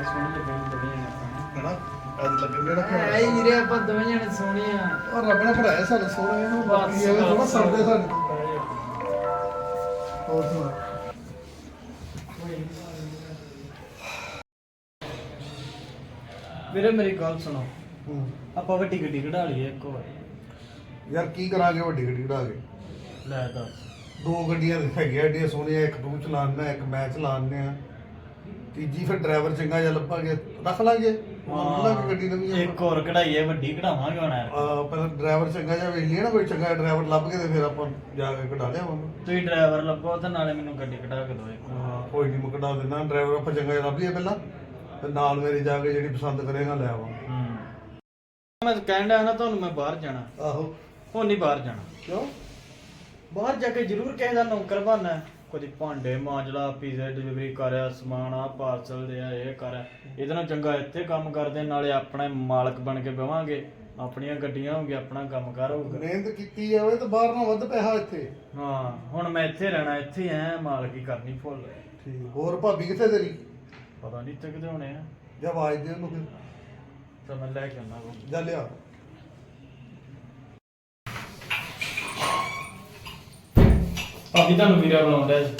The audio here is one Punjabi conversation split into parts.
ਬਹੁਤ ਸੋਹਣੀ ਲੱਗਣੀ ਦੋਵੇਂ ਜਣੇ ਆਪਾਂ ਹਨਾ ਅੱਜ ਲੱਗਣ ਦੇ ਨਾ ਐ ਵੀਰੇ ਆਪਾਂ ਦੋਵੇਂ ਜਣੇ ਸੋਹਣੇ ਆ। ਉਹ ਰੱਬ ਨੇ ਪੜਾਇਆ ਸਾਡੇ ਸੋਹਣੇ ਨੂੰ ਬਾਕੀ ਇਹ ਥੋੜਾ ਸਰਦੇ ਸਾਡੇ ਹੋਰ ਸੁਣਾ। ਵੀਰੇ ਮੇਰੀ ਗੱਲ ਸੁਣੋ। ਹੂੰ। ਆਪਾਂ ਵੱਡੀ ਗੱਡੀ ਕਢਾ ਲਈਏ ਇੱਕ ਹੋਰ ਯਾਰ ਕੀ ਕਰਾਂਗੇ ਵੱਡੀ ਗੱਡੀ ਉਡਾ ਕੇ? ਲੈ ਦੱਸ। ਦੋ ਗੱਡੀਆਂ ਹੈਗੀਆਂ ਏਡੀਆਂ ਸੋਹਣੀਆਂ ਇੱਕ ਤੂੰ ਚਲਾਉਣਾ ਇੱਕ ਮੈਂ ਚਲਾਉਂਦੇ। ਆ ਤੀਜੀ ਫਿਰ ਡਰਾਈਵਰ ਚੰਗਾ ਜਿਹਾ ਲੱਭਾਂਗੇ ਰੱਖ ਲਾਂਗੇ। ਲਾਂਗੇ ਗੱਡੀ ਨਵੀਂ ਇੱਕ ਹੋਰ ਕਢਾਈਏ ਵੱਡੀ ਕਢਾਵਾਂਗੇ ਹੁਣ ਯਾਰ ਪਹਿਲਾਂ ਡਰਾਈਵਰ ਚੰਗਾ ਜਿਹਾ ਵੇਖ ਲਈਏ ਨਾ ਕੋਈ ਚੰਗਾ ਡਰਾਈਵਰ ਲੱਭ ਕੇ ਤੇ ਫਿਰ ਆਪਾਂ ਜਾ ਕੇ ਕਢਾ ਲਿਆਵਾਂਗੇ ਤੁਸੀਂ ਡਰਾਈਵਰ ਲੱਭੋ ਤੇ ਨਾਲੇ ਮੈਨੂੰ ਗੱਡੀ ਕਢਾ ਕੇ ਦਿਓ ਇੱਕ। ਹਾਂ, ਕੋਈ ਨਹੀਂ ਮੈਂ ਕਢਾ ਦਿੰਦਾ। ਡਰਾਈਵਰ ਆਪਾਂ ਚੰਗਾ ਜਿਹਾ ਲੱਭ ਲਈਏ ਪਹਿਲਾਂ ਤੇ ਨਾਲ ਮੇਰੇ ਜਾ ਕੇ ਜਿਹੜੀ ਪਸੰਦ ਕਰੇਗਾ ਲੈ ਆਵਾਂ ਹੂੰ। ਮੈਂ ਕਹਿਣ ਡਿਆ ਨਾ ਤੁਹਾਨੂੰ ਮੈਂ ਬਾਹਰ ਜਾਣਾ। ਆਹੋ। ਹੁਣ ਨਹੀਂ ਬਾਹਰ ਜਾਣਾ। ਕਿਉਂ? ਬਾਹਰ ਜਾ ਕੇ ਜ਼ਰੂਰ ਕਿਸੇ ਦਾ ਨੌਕਰ ਬਣਨਾ। ਹੈ। ਕਦੀ ਭਾਂਡੇ ਮਾਂਜਲਾ ਪੀਜ਼ਾ ਡਿਲੀਵਰੀ ਕਰਿਆ ਸਮਾਨ ਆ ਪਾਰਸਲ ਦੇ ਆ ਇਹ ਕਰ। ਇਹਦੇ ਨਾਲ ਚੰਗਾ ਇੱਥੇ ਕੰਮ ਕਰਦੇ ਨਾਲੇ ਆਪਣੇ ਮਾਲਕ ਬਣ ਕੇ ਬਵਾਂਗੇ। ਆਪਣੀਆਂ ਗੱਡੀਆਂ ਹੋਣਗੀਆਂ ਆਪਣਾ ਕੰਮਕਾਰ ਹੋਊਗਾ। ਮਿਹਨਤ ਕੀਤੀ ਉਹ ਤਾਂ ਬਾਹਰ ਨਾਲ ਵੱਧ ਪੈਸਾ ਇੱਥੇ। ਹਾਂ ਹੁਣ ਮੈਂ ਇੱਥੇ ਰਹਿਣਾ ਇੱਥੇ ਐ ਮਾਲਕੀ ਕਰਨੀ ਫੁੱਲ ਠੀਕ ਹੋਰ ਭਾਬੀ ਕਿੱਥੇ ਤੇਰੀ? ਪਤਾ ਨਹੀਂ ਇੱਥੇ ਕਿਤੇ ਹੋਣੇ ਆ। ਜਾਂ ਆਵਾਜ਼ ਦੇ ਉਹਨੂੰ ਫਿਰ। ਤਾਂ ਮੈਂ ਲੈ ਕੇ ਆਉਣਾ। ਜਾ ਲਿਆ। ਭਾਬੀ ਤੁਹਾਨੂੰ ਵੀਰਾ ਬੁਲਾਉਂਦਾ ਜੀ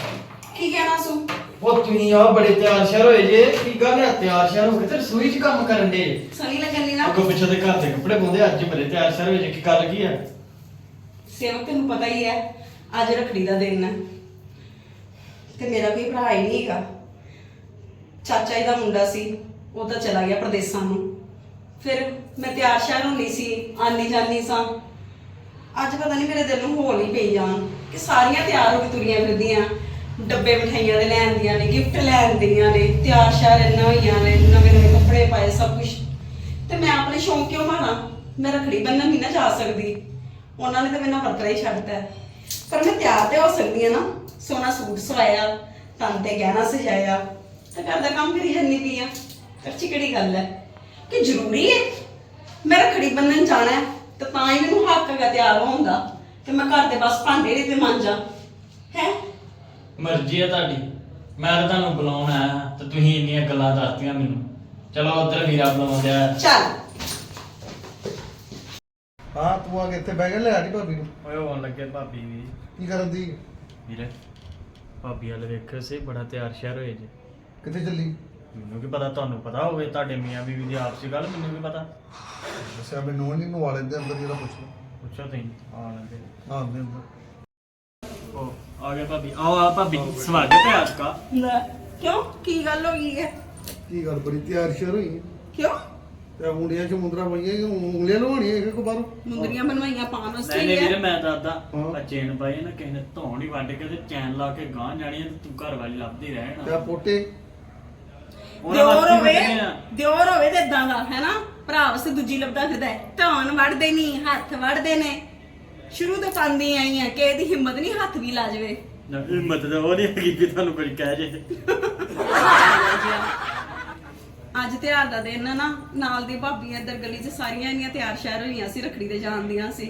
ਕੀ ਕਹਿਣਾ ਸੂ? ਉਹ ਤੁਸੀਂ ਆ ਬੜੇ ਤਿਆਰ ਸ਼ਹਿਰ ਹੋਏ ਜੇ ਕੀ ਗੱਲ ਹੈ ਤਿਆਰ ਸ਼ਹਿਰ ਹੋ ਕੇ ਤੇ ਰਸੋਈ 'ਚ ਕੰਮ ਕਰਨ ਦੇ। ਸਣੀ ਲੱਗਣ ਦੀ ਨਾ। ਅੱਗੋਂ ਪਿੱਛੇ ਦੇ ਘਰ ਦੇ ਕੱਪੜੇ ਪਾਉਂਦੇ ਅੱਜ ਬੜੇ ਤਿਆਰ ਸ਼ਹਿਰ ਹੋਏ ਜੇ ਕੀ ਗੱਲ ਕੀ ਹੈ ਸੇਵਕ ਤੈਨੂੰ ਪਤਾ ਹੀ ਹੈ ਅੱਜ ਰੱਖੜੀ ਦਾ ਦਿਨ ਹੈ ਤੇ ਮੇਰਾ ਕੋਈ ਭਰਾ ਹੀ ਨਹੀਂ ਹੈਗਾ। ਚਾਚਾ ਜੀ ਦਾ ਮੁੰਡਾ ਸੀ ਉਹ ਤਾਂ ਚਲਾ ਗਿਆ ਪ੍ਰਦੇਸਾਂ ਨੂੰ। ਫਿਰ ਮੈਂ ਤਿਆਰ ਸ਼ਹਿਰ ਹੁੰਦੀ ਸੀ ਆਨੀ ਜਾਨੀ ਸਾਂ। ਅੱਜ ਪਤਾ ਨਹੀਂ ਮੇਰੇ ਦਿਲ ਨੂੰ ਹੋਲ ਹੀ ਪਈ ਜਾਣ। ਕਿ ਸਾਰੀਆਂ ਤਿਆਰ ਹੋ ਕੇ ਤੁਰੀਆਂ ਫਿਰਦੀਆਂ। ਡੱਬੇ ਮਠਾਈਆਂ ਦੇ ਲੈਣ ਦੀਆਂ ਨੇ ਗਿਫਟ ਲੈਣ ਦੀਆਂ ਨੇ, ਤਿਆਰ ਸ਼ਹਿਰ ਇੰਨਾ ਹੋਈਆਂ ਨੇ ਨਵੇਂ ਨਵੇਂ ਕੱਪੜੇ ਪਾਏ, ਸਭ ਕੁਝ ਤੇ ਮੈਂ ਆਪਣੇ ਸ਼ੌਂਕ ਕਿਉਂ ਮਾਰਾਂ ਮੈਂ ਰੱਖੜੀ ਬੰਨਣ ਨਹੀਂ ਨਾ ਜਾ ਸਕਦੀ। ਉਹਨਾਂ ਨੇ ਤਾਂ ਮੈਨੂੰ ਵਰਤਰਾ ਹੀ ਛੱਡਤਾ ਹੈ। ਪਰ ਮੈਂ ਤਿਆਰ ਤੇ ਹੋ ਸਕਦੀ ਹਾਂ ਨਾ। ਸੋਹਣਾ ਸੂਟ ਸਵਾਇਆ, ਤਨ ਤੇ ਗਹਿਣਾ ਸਜਾਇਆ। ਤੇ ਘਰ ਦਾ ਕੰਮ ਕਰੀ ਜਾਂਦੀ ਪਈ ਆ ਅੱਛੀ ਕਿਹੜੀ ਗੱਲ ਹੈ ਕਿ ਜ਼ਰੂਰੀ ਹੈ। ਮੈਂ ਰੱਖੜੀ ਬੰਨਣ ਜਾਣਾ ਹੈ, ਤੇ ਤਾਂ ਹੀ ਮੈਨੂੰ ਹੱਕ ਹੈਗਾ ਤਿਆਰ ਹੋਣ ਦਾ। ਕਿ ਮੈਂ ਘਰ ਦੇ ਬਸ ਭਾਂਡੇ ਨਹੀਂ ਤੇ ਮਾਂਜਾਂ। ਹੈ? ਮਰਜ਼ੀ ਹੈ ਤੁਹਾਡੀ। ਮੈਂ ਤਾਂ ਤੁਹਾਨੂੰ ਬੁਲਾਉਣ ਆਇਆ ਹਾਂ ਤੇ ਤੁਸੀਂ ਇੰਨੀਆਂ ਗੱਲਾਂ ਦੱਸਤੀਆਂ ਮੈਨੂੰ। ਚਲੋ ਉਧਰ ਵੀਰਾ ਬੁਲਾਉਂਦਾ ਚੱਲ। ਹਾਂ ਤੂੰ ਆ ਕੇ ਇੱਥੇ ਬਹਿ ਗਿਆ ਲੈ ਆੜੀ ਭਾਬੀ ਨੂੰ। ਓਏ ਹੋਣ ਲੱਗੇ ਭਾਬੀ ਵੀ। ਕੀ ਕਰਨ ਦੀ? ਵੀਰੇ ਭਾਬੀ ਵਾਲੇ ਵੇਖਿਓ ਸੇ ਬੜਾ ਤਿਆਰ ਸ਼ਹਿਰ ਹੋਏ ਜੇ। ਕਿੱਥੇ ਚੱਲੀ? ਮੈਨੂੰ ਕੀ ਪਤਾ ਤੁਹਾਨੂੰ ਪਤਾ ਹੋਵੇ ਤੁਹਾਡੇ ਮੀਆਂ ਬੀਵੀ ਦੀ ਆਪਸੀ ਗੱਲ ਮੈਨੂੰ ਕੀ ਪਤਾ। ਦੱਸਿਆ ਮੈਨੂੰ ਨਹੀਂ ਨੂੰ ਵਾਲੇ ਦੇ ਅੰਦਰ ਜਿਹੜਾ ਪੁੱਛ ਲਓ ਪੁੱਛੋ ਤੁਸੀਂ ਆ ਲੈਂਦੇ। ਦੇ ਅੰਦਰ ਉਹ ਆ ਗਿਆ ਭਾਬੀ। ਆਓ ਆ ਭਾਬੀ ਸਵਾਗਤ ਹੈ ਆਪਕਾ। ਲੈ, ਕਿਉਂ? ਕੀ ਗੱਲ ਹੋ ਗਈ ਹੈ? ਕੀ ਗੱਲ ਬੜੀ ਤਿਆਰ ਸ਼ਰ ਹੋਈ ਹੈ। ਕਿਉਂ? ਤੇ ਮੁੰਡਿਆਂ ਚ ਮੁੰਦਰਾ ਪਈਆਂ ਕਿ ਉਂਗਲੀਆਂ ਲਵਾਉਣੀਆਂ ਇੱਕ ਕੋ ਬਾਹਰੋਂ? ਮੁੰਦਰੀਆਂ ਬਣਵਾਈਆਂ ਪਾਉਣ ਵਾਸਤੇ ਨਹੀਂ ਹੀ ਨਹੀਂ ਵੀਰੇ ਹੈ ਮੈਂ ਹਾਂ। ਆ ਚੇਨ ਪਾਈ ਨਾ ਕਿਸੇ ਨੇ ਧੌਣ ਹੀ ਵੱਢ ਕੇ ਤੇ ਚੈਨ ਲਾ ਕੇ ਗਾਂ ਜਾਣੀ ਹੈ ਤੇ ਤੂੰ ਘਰ ਵਾਲੀ ਲੱਭਦੀ ਤੇ ਆ ਰਹਿਣਾ ਪੋਟੇ। ਉਹਨਾਂ ਦਿਓਰ ਹੋਵੇ ਆ। ਦਿਓਰ ਹੋਵੇ ਤੇ ਇਦਾਂ ਦਾ ਹੈ ਨਾ ਭਰਾ ਵਾਸਤੇ ਦੂਜੀ ਲੱਭਦਾ ਫਿਰਦਾ ਹੈ। ਧੌਣ ਵੜਦੇ ਨਹੀਂ ਹੱਥ ਵੜਦੇ ਨੇ। ਸ਼ੁਰੂ ਤੋਂ ਪਾਉਂਦੀ ਆਈ ਆ ਕਿ ਇਹਦੀ ਹਿੰਮਤ ਨਹੀਂ ਹੱਥ ਵੀ ਲਾ ਜਾਵੇ। ਨਾ ਹਿੰਮਤ ਤਾਂ ਉਹ ਨਹੀਂ ਹੈਗੀ ਕਿ ਤੁਹਾਨੂੰ ਕੁਝ ਕਹਿ ਜੇ। ਅੱਜ ਤਿਉਹਾਰ ਦਾ ਦਿਨ ਆ ਨਾ ਨਾਲ ਦੀ ਭਾਬੀਆਂ ਇੱਧਰ ਗਲੀ 'ਚ ਸਾਰੀਆਂ ਇੰਨੀਆਂ ਤਿਆਰ ਸ਼ਹਿਰ ਹੋਈਆਂ ਸੀ ਰੱਖੜੀ ਤੇ ਜਾਣ ਦੀਆਂ ਸੀ।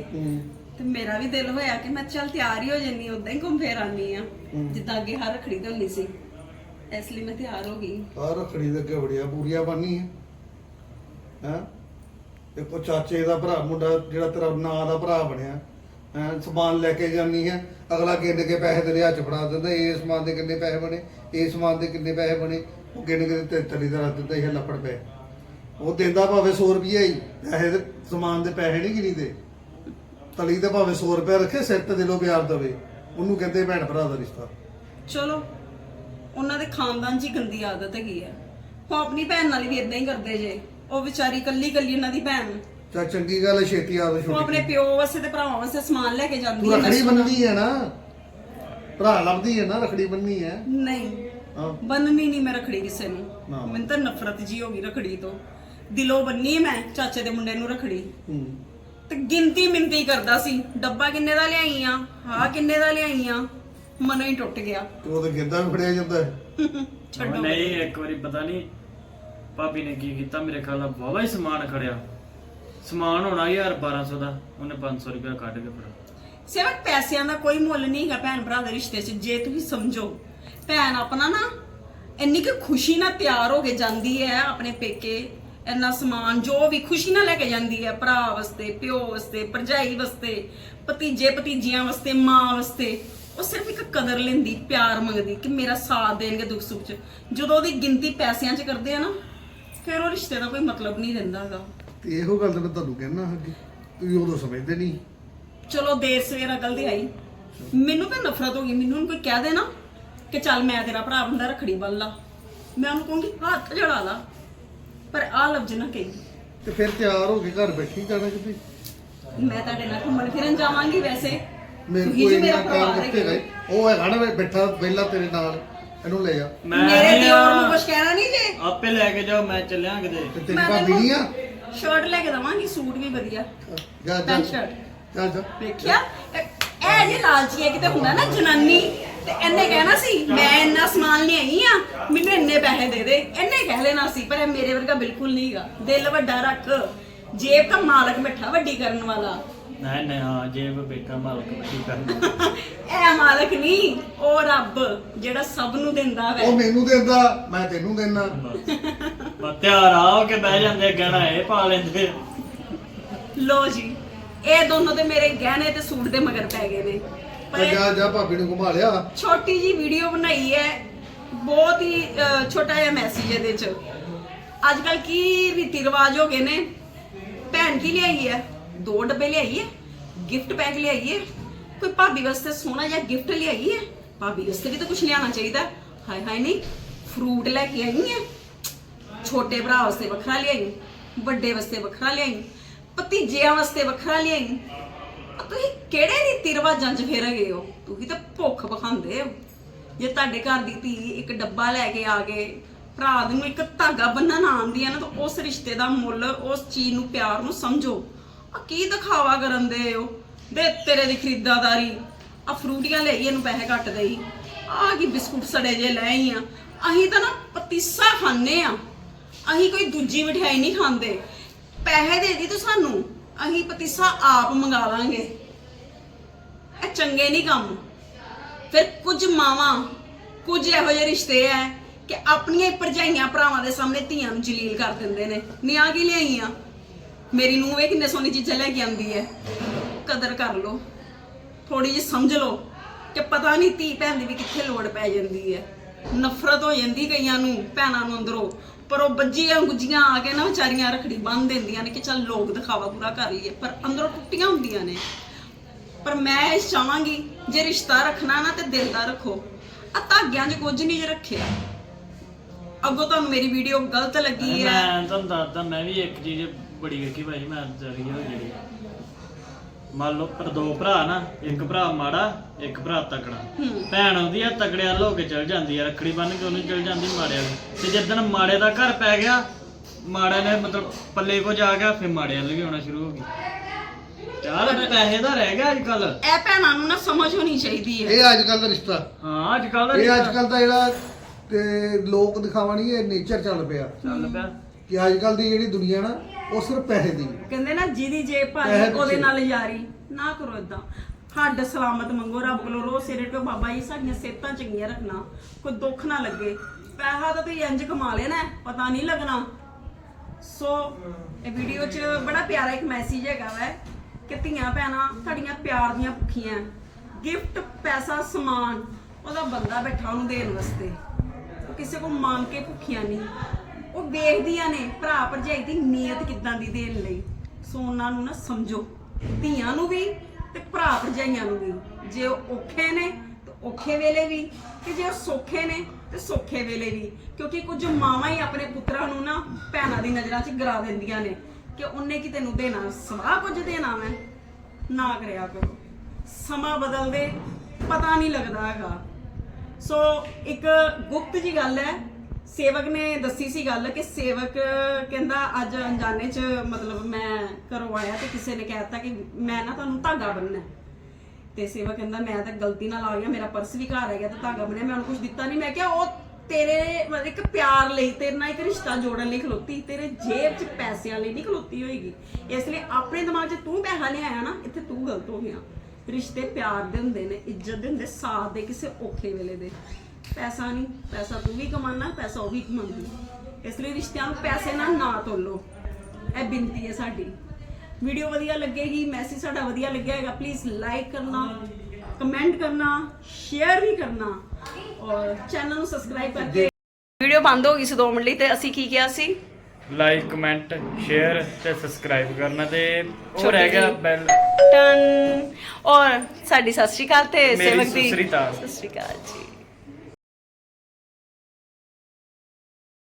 ਤੇ ਮੇਰਾ ਵੀ ਦਿਲ ਹੋਇਆ ਕਿ ਮੈਂ ਚੱਲ ਤਿਆਰ ਹੀ ਹੋ ਜੰਨੀ ਉਦਾਂ ਹੀ ਘੁੰਮ ਫੇਰ ਆਨੀ ਆ ਜਿੱਦਾਂ ਅੱਗੇ ਹਰ ਰੱਖੜੀ ਤੇ ਹੁੰਦੀ ਸੀ। ਇਸ ਲਈ ਮੈਂ ਤਿਆਰ ਹੋ ਗਈ। ਆ ਰੱਖੜੀ ਦੇ ਅੱਗੇ ਬੜੀਆਂ ਪੂਰੀਆਂ ਬੰਨੀ ਹੈ ਹੈ? ਇੱਕੋ ਚਾਚੇ ਦਾ ਭਰਾ, ਮੁੰਡਾ ਜਿਹੜਾ ਤੇਰਾ ਨਾਂ ਦਾ ਭਰਾ ਬਣਿਆ, ਹੈ? ਸਮਾਨ ਲੈ ਕੇ ਜਾਨੀ ਹੈ। ਅਗਲਾ ਗਿਣ ਕੇ ਪੈਸੇ ਤੇਰੇ ਹੱਥ 'ਚ ਫੜਾ ਦਿੰਦਾ, ਇਹ ਸਮਾਨ ਦੇ ਕਿੰਨੇ ਪੈਸੇ ਬਣੇ, ਇਹ ਸਮਾਨ ਦੇ ਕਿੰਨੇ ਪੈਸੇ ਬਣੇ। ਉਹ ਗਿਣ ਕੇ ਤੇ ਤਲੀ ਦਾ ਰੱਖ ਦਿੰਦਾ, ਇਹ ਲੱਪੜ ਪਏ ਉਹ ਦਿੰਦਾ ਭਾਵੇਂ 100 ਰੁਪਈਆ ਹੀ, ਪੈਸੇ ਦੇ, ਸਮਾਨ ਦੇ ਪੈਸੇ ਨਹੀਂ ਗਿਣੀਦੇ। ਤਲੀ ਤੇ ਭਾਵੇਂ 100 ਰੁਪਏ ਰੱਖੇ, ਸਿਰ ਤੇ ਦਿਲੋਂ ਪਿਆਰ ਦਵੇ ਉਹਨੂੰ ਕਹਿੰਦੇ ਭੈਣ ਭਰਾ ਦਾ ਰਿਸ਼ਤਾ। ਚਲੋ, ਉਹਨਾਂ ਦੇ ਖਾਨਦਾਨ 'ਚ ਹੀ ਗੰਦੀ ਆਦਤ ਹੈਗੀ ਆ ਉਹ ਆਪਣੀ ਭੈਣ ਨਾਲ ਵੀ ਇਦਾਂ ਹੀ ਕਰਦੇ ਜੇ। ਉਹ ਵਿਚਾਰੀ ਕੱਲੀ ਕੱਲੀ ਉਹਨਾਂ ਦੀ ਭੈਣ। ਚਾ ਚੰਗੀ ਗੱਲ ਹੈ ਛੇਤੀ ਆਦਤ ਉਹ ਛੁੱਟ ਆਪਣੇ ਪਿਓ ਵਾਸਤੇ ਤੇ ਭਰਾਵਾਂ ਵਾਸਤੇ ਸਮਾਨ ਲੈ ਕੇ ਜਾਂਦੀ ਤੂੰ ਹੈ। ਰਖੜੀ ਬੰਨਣੀ ਹੈ ਨਾ। ਭਰਾ ਲੱਭਦੀ ਹੈ ਨਾ ਰਖੜੀ ਬੰਨਣੀ ਹੈ। ਨਹੀਂ। ਹਾਂ। ਬੰਨਣੀ ਨਹੀਂ ਮੈਂ ਰਖੜੀ ਕਿਸੇ ਨਾ। ਨੂੰ। ਮੈਨੂੰ ਤਾਂ ਨਫ਼ਰਤ ਜੀ ਹੋ ਗਈ ਰਖੜੀ ਤੋਂ। ਦਿਲੋਂ ਬੰਨੀ ਮੈਂ ਚਾਚੇ ਦੇ ਮੁੰਡੇ ਨੂੰ ਰਖੜੀ। ਹੂੰ। ਤੇ ਗਿਣਤੀ ਮਿੰਤੀ ਕਰਦਾ ਸੀ ਡੱਬਾ ਕਿੰਨੇ ਦਾ ਲਿਆਈ ਆ ਹਾਂ ਕਿੰਨੇ ਦਾ ਲਿਆਈ ਆ ਮਨੋਂ ਹੀ ਟੁੱਟ ਗਿਆ। ਤੇ ਉਹ ਤਾਂ ਗਿੱਧਾ ਵੀ ਫੜਿਆ ਜਾਂਦਾ ਹੈ। ਛੱਡੋ। ਨਹੀਂ ਇੱਕ ਵਾਰੀ ਪਤਾ ਨਹੀਂ ਭਾਬੀ ਨੇ ਕੀ ਕੀਤਾ? ਮੇਰੇ ਖਿਆਲ ਨਾਲ ਵਾਵਾ ਹੀ ਸਮਾਨ ਖੜਿਆ। ਸਮਾਨ ਹੋਣਾ 1200 ਦਾ। ਉਹਨੇ 500 ਰੁਪਇਆ ਕੱਢ ਕੇ ਫੜਾ। ਸਿਰਫ ਪੈਸਿਆਂ ਦਾ ਕੋਈ ਮੁੱਲ ਨਹੀਂ ਹੈਗਾ ਭੈਣ ਭਰਾ ਦੇ ਰਿਸ਼ਤੇ 'ਚ, ਜੇ ਤੁਸੀਂ ਸਮਝੋ। ਭੈਣ ਆਪਣਾ ਨਾ ਇੰਨੀ ਕਿ ਖੁਸ਼ੀ ਨਾਲ ਤਿਆਰ ਹੋ ਕੇ ਜਾਂਦੀ ਹੈ ਆਪਣੇ ਪੇਕੇ। ਇੰਨਾ ਸਮਾਨ ਜੋ ਵੀ ਖੁਸ਼ੀ ਨਾਲ ਲੈ ਕੇ ਜਾਂਦੀ ਹੈ, ਭਰਾ ਵਾਸਤੇ, ਪਿਓ ਵਾਸਤੇ, ਭਰਜਾਈ ਵਾਸਤੇ, ਭਤੀਜੇ, ਭਤੀਜੀਆਂ ਵਾਸਤੇ, ਮਾਂ ਵਾਸਤੇ, ਉਹ ਸਿਰਫ ਇੱਕ ਕਦਰ ਲੈਂਦੀ, ਪਿਆਰ ਮੰਗਦੀ ਕਿ ਮੇਰਾ ਸਾਥ ਦੇਣਗੇ ਦੁੱਖ ਸੁੱਖ 'ਚ। ਜਦੋਂ ਉਹਦੀ ਗਿਣਤੀ ਪੈਸਿਆਂ 'ਚ ਕਰਦੇ ਆ ਨਾ ਫਿਰ ਉਹ ਰਿਸ਼ਤੇ ਦਾ ਕੋਈ ਮਤਲਬ ਨਹੀਂ ਰਹਿੰਦਾ ਹੈਗਾ ਤੇ ਇਹੋ ਗੱਲ ਤਾਂ ਮੈਂ ਤੁਹਾਨੂੰ ਕਹਿਣਾ ਅੱਗੇ ਤੁਸੀਂ ਉਦੋਂ ਸਮਝਦੇ ਨਹੀਂ। ਚਲੋ ਦੇਰ ਸਵੇਰ ਅਕਲ ਦੀ ਆਈ। ਮੈਨੂੰ ਤਾਂ ਨਫ਼ਰਤ ਹੋ ਗਈ। ਮੈਨੂੰ ਹੁਣ ਕੋਈ ਕਹਿ ਦੇ ਨਾ ਕਿ ਚੱਲ ਮੈਂ ਤੇਰਾ ਭਰਾ ਬੰਦਾ ਰਖੜੀ ਬੰਨ ਲਾ। ਮੈਂ ਉਹਨੂੰ ਕਹੂੰਗੀ ਹੱਥ ਜੜਾ ਲਾ। ਪਰ ਆ ਲਫ਼ਜ਼ ਨਾ ਕਹੀ। ਤੇ ਫਿਰ ਤਿਆਰ ਹੋ ਕੇ ਘਰ ਬੈਠੀ ਜਾਣਾ ਕਿਤੇ ਮੈਂ ਤੁਹਾਡੇ ਨਾਲ ਘੁੰਮਣ ਫਿਰਨ ਜਾਵਾਂਗੀ ਵੈਸੇ। ਮੇਰੇ ਤੁਸੀਂ ਕੋਲ ਜੀ ਇੰਨਾ ਮੇਰਾ ਕੰਮ ਪਰਿਵਾਰ ਕਿੱਥੇ ਹੈਗੇ। ਗਏ। ਉਹ ਹੈਗਾ ਨਾ ਬੈਠਾ ਪਹਿਲਾਂ ਤੇਰੇ ਨਾਲ। ਇਹਨੂੰ ਲੈ ਜਾ। ਮੇਰੇ ਨਹੀਂ ਦਿਓਰ ਨੂੰ ਆ। ਕੁਝ ਕਹਿਣਾ ਨਹੀਂ ਜੇ? ਆਪੇ ਲੈ ਕੇ ਜਾਓ ਮੈਂ ਚੱਲਿਆ ਕਿਤੇ। ਤੇ ਤੇਰੀ ਮੈਂ ਭਾਬੀ ਨਹੀਂ ਆ? ਸ਼ਰਟ ਲੈ ਕੇ ਦਵਾਂਗੀ ਸੂਟ ਵੀ ਵਧੀਆ। ਜਾ ਜਾ। ਪੈਂਟ ਸ਼ਰਟ ਜਾ ਜਾ। ਵੇਖਿਆ? ਇਹ- ਇਹ ਜੇ ਲਾਲਚੀ ਹੈ ਕਿਤੇ ਹੁੰਦਾ ਨਾ ਜਨਾਨੀ ਤੇ ਇਹਨੇ ਕਹਿਣਾ ਸੀ ਮੈਂ ਇੰਨਾ ਸਮਾਨ ਲਿਆਈ ਆ ਮੈਨੂੰ ਇੰਨੇ ਪੈਸੇ ਦੇ ਦੇ। ਇਹਨੇ ਕਹਿ ਲੈਣਾ ਸੀ ਪਰ ਇਹ ਮੇਰੇ ਵਰਗਾ ਬਿਲਕੁਲ ਨਹੀਂਗਾ ਦਿਲ ਵੱਡਾ ਰੱਖ। ਜੇਬ ਤਾਂ ਮਾਲਕ ਬੈਠਾ ਵੱਡੀ ਕਰਨ ਵਾਲਾ। ਨਹੀਂ ਨਹੀਂ ਹਾਂ ਜੇਬ ਬੇਟਾ ਮਾਲਕ ਵੱਡੀ ਕਰਨਾ। ਇਹ ਮਾਲਕ ਨਹੀਂ ਉਹ ਰੱਬ ਜਿਹੜਾ ਸਭ ਨੂੰ ਦਿੰਦਾ ਉਹ ਵੈ ਮੈਨੂੰ ਦਿੰਦਾ ਮੈਂ ਤੈਨੂੰ ਦੇਣਾ ਬਸ। ਤਿਆਰ ਆ ਕੇ ਬਹਿ ਜਾਂਦੇ ਗਹਿਣਾ ਇਹ ਪਾ ਲੈਂਦੇ ਲੋ ਜੀ ਇਹ ਦੋਨੋਂ ਤੇ ਮੇਰੇ ਗਹਿਣੇ ਤੇ ਸੂਟ ਦੇ ਮਗਰ ਪੈ ਗਏ ਨੇ। ਪਰ ਤੇ ਇਹ ਜਾ ਜਾ ਭਾਬੀ ਨੂੰ ਘੁਮਾ ਲਿਆ। ਛੋਟੀ ਜੀ ਵੀਡੀਓ ਬਣਾਈ ਹੈ ਬਹੁਤ ਹੀ ਅਹ, ਛੋਟਾ ਜਿਹਾ ਮੈਸੇਜ ਇਹਦੇ ਚ। ਅੱਜ ਕੱਲ ਕੀ ਰੀਤੀ ਰਿਵਾਜ ਹੋ ਗਏ ਨੇ? ਭੈਣ ਕੀ ਲਿਆਈ ਹੈ ਦੋ ਡੱਬੇ ਲਿਆਈਏ ਗਿਫਟ ਪੈਕ ਲਿਆਈਏ ਕੋਈ ਭਾਬੀ ਵਾਸਤੇ ਸੋਹਣਾ ਜਿਹਾ ਗਿਫਟ ਲਿਆਈ ਭਾਬੀ ਵਾਸਤੇ ਵੀ ਤਾਂ ਕੁਝ ਲਿਆਉਣਾ ਚਾਹੀਦਾ। ਹਾਏ ਹਾਏ ਨਹੀਂ ਫਰੂਟ ਲੈ ਕੇ ਆਈ ਹੈ। ਛੋਟੇ ਭਰਾ ਵਾਸਤੇ ਵੱਖਰਾ ਲਿਆਈ, ਵੱਡੇ ਵਾਸਤੇ ਵੱਖਰਾ ਲਿਆਈ, ਭਤੀਜਿਆਂ ਵਾਸਤੇ ਵੱਖਰਾ ਲਿਆਈ। ਤੁਸੀਂ ਕਿਹੜੇ ਰੀਤੀ ਰਿਵਾਜਾਂ 'ਚ ਫੇਰ ਗਏ ਹੋ? ਤੁਸੀਂ ਤਾਂ ਭੁੱਖ ਪਖਾਉਂਦੇ ਹੋ। ਜੇ ਤੁਹਾਡੇ ਘਰ ਦੀ ਧੀ ਇੱਕ ਡੱਬਾ ਲੈ ਕੇ ਆ ਗਏ, ਭਰਾ ਨੂੰ ਇੱਕ ਧਾਗਾ ਬੰਨਣ ਆਉਂਦੀ ਆ ਨਾ, ਤਾਂ ਉਸ ਰਿਸ਼ਤੇ ਦਾ ਮੁੱਲ ਉਸ ਚੀਜ਼ ਨੂੰ, ਪਿਆਰ ਨੂੰ ਸਮਝੋ। ਆ ਕੀ ਦਿਖਾਵਾ ਕਰਨ ਦੇ ਹੋ? ਦੇ ਤੇਰੇ ਦੀ ਖਰੀਦਦਾਰੀ। ਆ ਫਰੂਟੀਆਂ ਲਈ ਇਹਨੂੰ ਪੈਸੇ ਘੱਟ ਦੇਈ। ਆ ਕੀ ਬਿਸਕੁਟ ਸੜੇ ਜੇ ਲੈ ਆਈ ਆ। ਅਸੀਂ ਤਾਂ ਨਾ ਪਤੀਸਾ ਖਾਂਦੇ ਆ। ਅਸੀਂ ਕੋਈ ਦੂਜੀ ਮਠਿਆਈ ਨਹੀਂ ਖਾਂਦੇ। ਪੈਸੇ ਦੇ ਦੀ ਤੂੰ ਸਾਨੂੰ। ਅਸੀਂ ਪਤੀਸਾ ਆਪ ਮੰਗਾ ਲਾਂਗੇ। ਇਹ ਚੰਗੇ ਨਹੀਂ ਕੰਮ। ਫਿਰ ਕੁਝ ਮਾਵਾਂ, ਕੁਝ ਇਹੋ ਜਿਹੇ ਰਿਸ਼ਤੇ ਐ ਕਿ ਆਪਣੀਆਂ ਹੀ ਭਰਜਾਈਆਂ ਭਰਾਵਾਂ ਦੇ ਸਾਹਮਣੇ ਧੀਆਂ ਨੂੰ ਜਲੀਲ ਕਰ ਦਿੰਦੇ ਨੇ। ਨਿਆਂ ਕੀ ਲਿਆਈਆਂ ਮੇਰੀ ਨੂੰ ਇਹ ਕਿੰਨੇ ਸੋਹਣੀ ਚੀਜ਼ਾਂ ਲੈ ਕੇ ਆਂਦੀ ਐ। ਕਦਰ ਕਰ ਲੋ ਥੋੜੀ ਜਿਹੀ ਸਮਝ ਲਓ ਕਿ ਪਤਾ ਨਹੀਂ ਧੀ ਭੈਣ ਦੀ ਵੀ ਕਿੱਥੇ ਲੋੜ ਪੈ ਜਾਂਦੀ ਐ। ਨਫ਼ਰਤ ਹੋ ਜਾਂਦੀ ਕਈਆਂ ਨੂੰ ਭੈਣਾਂ ਨੂੰ ਅੰਦਰੋਂ। ਪਰ ਉਹ ਬੱਜੀਆਂ ਗੁੱਜੀਆਂ ਆ ਕੇ ਨਾ ਵਿਚਾਰੀਆਂ ਰਖੜੀ ਬੰਨ ਦਿੰਦੀਆਂ ਨੇ ਕਿ ਚੱਲ ਲੋਕ ਦਿਖਾਵਾ ਪੂਰਾ ਕਰ ਲਈਏ। ਪਰ ਅੰਦਰੋਂ ਟੁੱਟੀਆਂ ਹੁੰਦੀਆਂ ਨੇ। ਪਰ ਮੈਂ ਇਹ ਚਾਹਾਂਗੀ ਜੇ ਰਿਸ਼ਤਾ ਰੱਖਣਾ ਨਾ ਤੇ ਦਿਲ ਦਾ ਰੱਖੋ। ਆ ਧਾਗਿਆਂ 'ਚ ਕੁਝ ਨਹੀਂ ਜੇ ਰੱਖਿਆ ਅੱਗੋਂ ਤੁਹਾਨੂੰ ਮੇਰੀ ਵੀਡੀਓ ਗਲਤ ਲੱਗੀ ਹੈ ਮੈਂ ਤੁਹਾਨੂੰ ਦੱਸਦਾ ਮੈਂ ਵੀ ਇੱਕ ਚੀਜ਼ ਬੜੀ ਵੇਖੀ ਭਾਈ ਮੈਂ ਜਰੀ ਹੋ ਜਿਹੜੀ। ਮੰਨ ਲਓ ਪਰ ਦੋ ਭਰਾ ਨਾ ਇੱਕ ਭਰਾ ਮਾੜਾ ਇੱਕ ਭਰਾ ਤਕੜਾ। ਭੈਣ ਆਉਂਦੀ ਆ ਤਗੜਿਆਂ ਹੋ ਕੇ ਚਲ ਜਾਂਦੀ ਆ ਰੱਖੜੀ ਬੰਨ ਕੇ ਉਹਨੂੰ ਚਲ ਜਾਂਦੀ ਮਾੜਿਆਂ ਨੂੰ ਤੇ ਜਿੱਦਣ ਮਾੜੇ ਦਾ ਘਰ ਪੈ ਗਿਆ ਮਾੜੇ ਨੇ ਮਤਲਬ ਪੱਲੇ ਕੋ ਜਾ ਗਿਆ ਫਿਰ ਮਾੜਿਆਂ ਨੂੰ ਵੀ ਆਉਣਾ ਸ਼ੁਰੂ ਹੋ ਗਈ। ਚੱਲ ਪੈਸੇ ਦਾ ਰਹਿ ਗਿਆ ਅੱਜ ਕੱਲ ਇਹ ਭੈਣਾਂ ਨੂੰ ਨਾ ਸਮਝ ਹੋਣੀ ਚਾਹੀਦੀ ਹੈ। ਇਹ ਅੱਜ ਕੱਲ ਦਾ ਰਿਸ਼ਤਾ। ਹਾਂ ਅੱਜ ਕੱਲ ਦਾ ਇਹ ਅੱਜ ਕੱਲ ਦਾ ਜਿਹੜਾ ਤੇ ਲੋਕ ਦਿਖਾਵਾ ਨਹੀਂ ਇਹ ਨੇਚਰ ਚੱਲ ਪਿਆ। ਚੱਲ ਪਿਆ। ਕਿ ਅੱਜ ਕੱਲ ਦੀ ਜਿਹੜੀ ਦੁਨੀਆ ਨਾ ਉਹ ਸਿਰਫ ਪੈਸੇ ਦੀ ਹੈ। ਕਹਿੰਦੇ ਨਾ ਜਿਹਦੀ ਜੇਬ ਪੈਸੇ ਭਾਰੀ ਪਿੱਛੇ। ਉਹਦੇ ਨਾਲ ਯਾਰੀ। ਨਾ ਕਰੋ ਇਦਾਂ ਹੱਡ ਸਲਾਮਤ ਮੰਗੋ ਰੱਬ ਕੋਲੋਂ ਰੋ ਸਿਰੇ ਤੇ ਬਾਬਾ ਜੀ ਸਾਡੀਆਂ ਸਿਹਤਾਂ ਚੰਗੀਆਂ ਰੱਖਣਾ। ਕੋਈ ਦੁੱਖ ਨਾ ਲੱਗੇ। ਪੈਸਾ ਤਾਂ ਤੁਸੀਂ ਇੰਜ ਕਮਾ ਲੈਣਾ ਹੈ, ਪਤਾ ਨਹੀਂ ਲੱਗਣਾ। ਸੋ ਇਹ ਵੀਡੀਓ 'ਚ ਬੜਾ ਪਿਆਰਾ ਇੱਕ ਮੈਸੇਜ ਹੈਗਾ ਵੈ ਕਿ ਧੀਆਂ ਭੈਣਾਂ ਤੁਹਾਡੀਆਂ ਪਿਆਰ ਦੀਆਂ ਭੁੱਖੀਆਂ ਗਿਫਟ ਪੈਸਾ ਸਮਾਨ ਉਹਦਾ ਬੰਦਾ ਬੈਠਾ ਉਹਨੂੰ ਦੇਣ ਵਾਸਤੇ। ਉਹ ਕਿਸੇ ਕੋ ਮੰਗ ਕੇ ਭੁੱਖੀਆਂ ਨਹੀਂ। ਉਹ ਵੇਖਦੀਆਂ ਨੇ ਭਰਾ ਭਰਜਾਈ ਦੀ ਨੀਅਤ ਕਿੱਦਾਂ ਦੀ ਦੇਣ ਲਈ। ਸੋ ਉਹਨਾਂ ਨੂੰ ਨਾ ਸਮਝੋ, ਧੀਆਂ ਨੂੰ ਵੀ ਤੇ ਭਰਾ ਭਰਜਾਈਆਂ ਨੂੰ ਵੀ। ਜੇ ਉਹ ਔਖੇ ਨੇ, ਤੇ ਔਖੇ ਵੇਲੇ ਵੀ। ਤੇ ਜੇ ਉਹ ਸੌਖੇ ਨੇ, ਤੇ ਸੌਖੇ ਵੇਲੇ ਵੀ। ਕਿਉਂਕਿ ਕੁਝ ਮਾਵਾਂ ਹੀ ਆਪਣੇ ਪੁੱਤਰਾਂ ਨੂੰ ਨਾ ਭੈਣਾਂ ਦੀ ਨਜ਼ਰਾਂ 'ਚ ਗਿਰਾ ਦਿੰਦੀਆਂ ਨੇ ਕਿ ਉਹਨੇ ਕੀ ਤੈਨੂੰ ਦੇਣਾ? ਸਵਾ ਕੁਝ ਦੇਣਾ ਮੈਂ? ਨਾ ਕਰਿਆ ਕਰੋ। ਸਮਾਂ ਬਦਲਦੇ ਪਤਾ ਨਹੀਂ ਲੱਗਦਾ ਹੈਗਾ। ਸੋ ਇੱਕ ਗੁਪਤ ਜੀ ਗੱਲ ਹੈ ਸੇਵਕ ਨੇ ਦੱਸੀ ਸੀ ਗੱਲ ਕਿ ਸੇਵਕ ਕਹਿੰਦਾ, ਅੱਜ ਅਣਜਾਣੇ ਚ ਮਤਲਬ ਮੈਂ ਘਰੋਂ ਆਇਆ ਤੇ ਕਿਸੇ ਨੇ ਕਹਿਤਾ ਕਿ ਮੈਂ ਨਾ ਤੁਹਾਨੂੰ ਧਾਗਾ ਬੰਨਣਾ ਤੇ ਸੇਵਕ ਕਹਿੰਦਾ, ਮੈਂ ਤਾਂ ਗਲਤੀ ਨਾਲ ਆ ਗਿਆ, ਮੇਰਾ ਪਰਸ ਵੀ ਘਰ ਆ ਗਿਆ ਤਾਂ ਧਾਗਾ ਬੰਨਿਆ ਮੈਂ ਉਹਨੂੰ ਕੁਝ ਦਿੱਤਾ ਨਹੀਂ ਮੈਂ ਕਿਹਾ, ਉਹ ਤੇਰੇ ਮਤਲਬ ਇੱਕ ਪਿਆਰ ਲਈ, ਤੇਰੇ ਨਾਲ ਇੱਕ ਰਿਸ਼ਤਾ ਜੋੜਨ ਲਈ ਖਲੋਤੀ, ਤੇਰੇ ਜੇਬ 'ਚ ਪੈਸਿਆਂ ਲਈ ਨਹੀਂ ਖਲੋਤੀ ਹੋਏਗੀ। ਇਸ ਲਈ ਆਪਣੇ ਦਿਮਾਗ 'ਚ ਤੂੰ ਪੈਸਾ ਲਿਆਇਆ ਨਾ, ਇੱਥੇ ਤੂੰ ਗਲਤ ਹੋ ਗਿਆ। ਰਿਸ਼ਤੇ ਪਿਆਰ ਦੇ ਹੁੰਦੇ ਨੇ, ਇੱਜ਼ਤ ਦੇ ਹੁੰਦੇ, ਸਾਥ ਦੇ ਕਿਸੇ ਔਖੇ ਵੇਲੇ ਦੇ। ਪੈਸਾ ਨਹੀਂ ਪੈਸਾ ਤੂੰ ਵੀ ਕਮਾਨਾ ਪੈਸਾ ਉਹ ਵੀ ਕਮਾਉਂਦੀ। ਇਸ ਲਈ ਰਿਸ਼ਤਿਆਂ ਨੂੰ ਪੈਸੇ ਨਾਲ ਨਾ ਤੋਲੋ। ਇਹ ਬੇਨਤੀ ਹੈ ਸਾਡੀ। ਵੀਡੀਓ ਵਧੀਆ ਲੱਗੇਗੀ ਮੈਸੇਜ ਸਾਡਾ ਵਧੀਆ ਲੱਗਿਆ ਹੈਗਾ ਪਲੀਜ਼ ਲਾਈਕ ਕਰਨਾ ਕਮੈਂਟ ਕਰਨਾ ਸ਼ੇਅਰ ਵੀ ਕਰਨਾ ਔਰ ਚੈਨਲ ਨੂੰ ਸਬਸਕ੍ਰਾਈਬ ਕਰਕੇ ਵੀਡੀਓ ਬੰਦ ਹੋ ਗਈ ਸੀ 2 ਮਿੰਟ ਲਈ ਤੇ ਅਸੀਂ ਕੀ ਕਿਹਾ ਸੀ? ਲਾਈਕ ਕਮੈਂਟ ਸ਼ੇਅਰ ਤੇ ਸਬਸਕ੍ਰਾਈਬ ਕਰਨਾ ਤੇ ਉਹ ਰਹਿ ਗਿਆ। ਬੈਲ ਟਨ ਔਰ ਸਾਡੀ ਸਤਿ ਸ਼੍ਰੀ ਅਕਾਲ ਤੇ ਸੇਵਕ ਦੀ ਸਤਿ ਸ਼੍ਰੀ ਅਕਾਲ। ਸਤਿ ਸ਼੍ਰੀ ਅਕਾਲ ਜੀ।